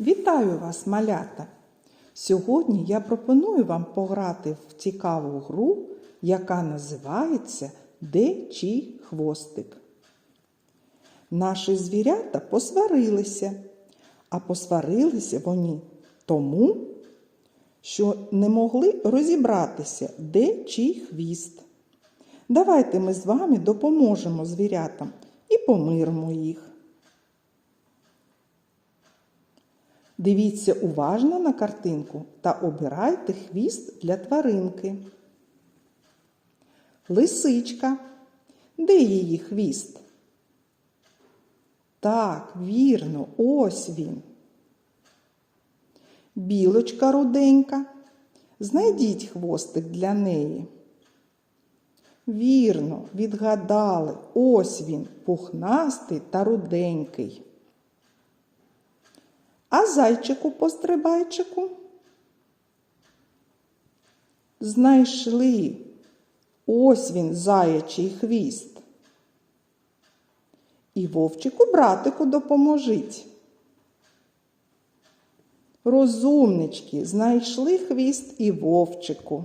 Вітаю вас, малята! Сьогодні я пропоную вам пограти в цікаву гру, яка називається Де чий хвостик. Наші звірята посварилися, а посварилися вони тому, що не могли розібратися, де чий хвіст. Давайте ми з вами допоможемо звірятам і помиримо їх. Дивіться уважно на картинку та обирайте хвіст для тваринки. Лисичка. Де її хвіст? Так, вірно, ось він. Білочка руденька. Знайдіть хвостик для неї. Вірно, відгадали, ось він, пухнастий та руденький. А зайчику пострибайчику? Знайшли. Ось він, заячий хвіст. І вовчику братику допоможіть. Розумнички, знайшли хвіст і вовчику.